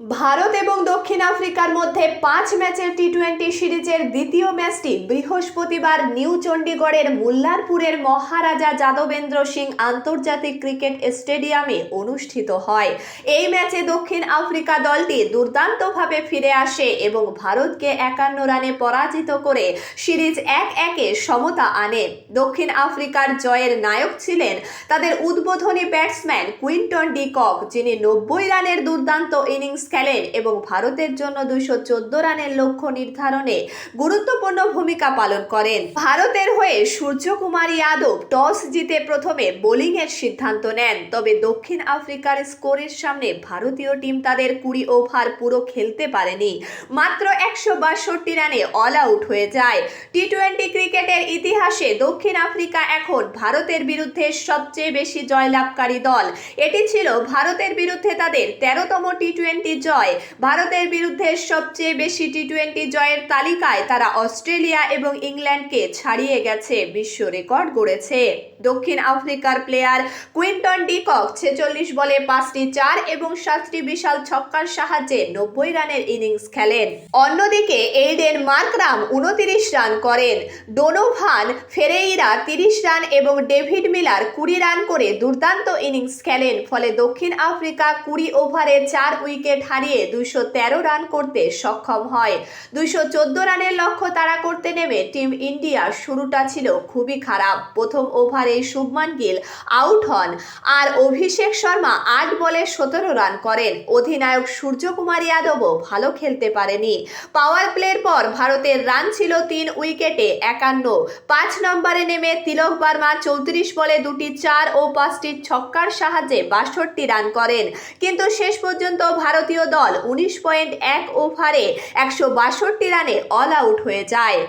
ভারত এবং দক্ষিণ আফ্রিকার মধ্যে পাঁচ ম্যাচের টি টোয়েন্টি সিরিজের দ্বিতীয় ম্যাচটি বৃহস্পতিবার নিউ চণ্ডীগড়ের মোল্লারপুরের মহারাজা যাদবেন্দ্র সিং আন্তর্জাতিক ক্রিকেট স্টেডিয়ামে অনুষ্ঠিত হয়। এই ম্যাচে দক্ষিণ আফ্রিকা দলটি দুর্দান্তভাবে ফিরে আসে এবং ভারতকে একান্ন রানে পরাজিত করে সিরিজ এক একে সমতা আনে। দক্ষিণ আফ্রিকার জয়ের নায়ক ছিলেন তাদের উদ্বোধনী ব্যাটসম্যান কুইন্টন ডি কক, যিনি নব্বই রানের দুর্দান্ত ইনিংস খেলেন এবং ভারতের জন্য দুইশো চোদ্দ রানের লক্ষ্য নির্ধারণে গুরুত্বপূর্ণ ভূমিকা পালন করেন। ভারতের হয়ে সূর্যকুমার যাদব টস জিতে প্রথমে বোলিংয়ের সিদ্ধান্ত নেন। তবে দক্ষিণ আফ্রিকার স্কোরের সামনে ভারতীয় টিম তাদের কুড়ি ওভার পুরো খেলতে পারেনি। মাত্র একশো বাষট্টি রানে অল আউট হয়ে যায়। টি টোয়েন্টি ক্রিকেটের ইতিহাসে দক্ষিণ আফ্রিকা এখন ভারতের বিরুদ্ধে সবচেয়ে বেশি জয়লাভকারী দল। এটি ছিল ভারতের বিরুদ্ধে তাদের তেরোতম টি টোয়েন্টি জয়। ভারতের বিরুদ্ধে সবচেয়ে বেশি টি টোয়েন্টি জয়ের তালিকায় তারা অস্ট্রেলিয়া এবং ইংল্যান্ডকে ছাড়িয়ে গেছে, বিশ্ব রেকর্ড গড়েছে। দক্ষিণ আফ্রিকার প্লেয়ার কুইন্টন ডিকক ছেচল্লিশ বলে পাঁচটি চার এবং সাতটি বিশাল ছক্কার সাহায্যে নব্বই রানের ইনিংস খেলেন। অন্যদিকে এইডেন মার্করাম উনতিরিশ রান করেন। ডোনোভান ফেরেইরা তিরিশ রান এবং ডেভিড মিলার কুড়ি রান করে দুর্দান্ত ইনিংস খেলেন। ফলে দক্ষিণ আফ্রিকা কুড়ি ওভারে চার উইকেট হারিয়ে দুইশো তেরো রান করতে সক্ষম হয়। দুইশো চোদ্দ রানের লক্ষ্য তাড়া করতে নেমে টিম ইন্ডিয়া শুরুটা ছিল খুবই খারাপ। প্রথম ওভারে শুভমান গিল আউট হন আর অভিষেক শর্মা আট বলে সতেরো রান করেন। অধিনায়ক সূর্যকুমার যাদবও ভালো খেলতে পারেনি। পাওয়ার প্লের পর ভারতের রান ছিল তিন উইকেটে একান্ন পাঁচ নম্বরে নেমে তিলক বার্মা চৌত্রিশ বলে দুটি চার ও পাঁচটি ছক্কার সাহায্যে বাষট্টি রান করেন। কিন্তু শেষ পর্যন্ত ভারতীয় দল উনিশ পয়েন্ট এক ওভারে একশো বাষট্টি রানে অল আউট হয়ে যায়।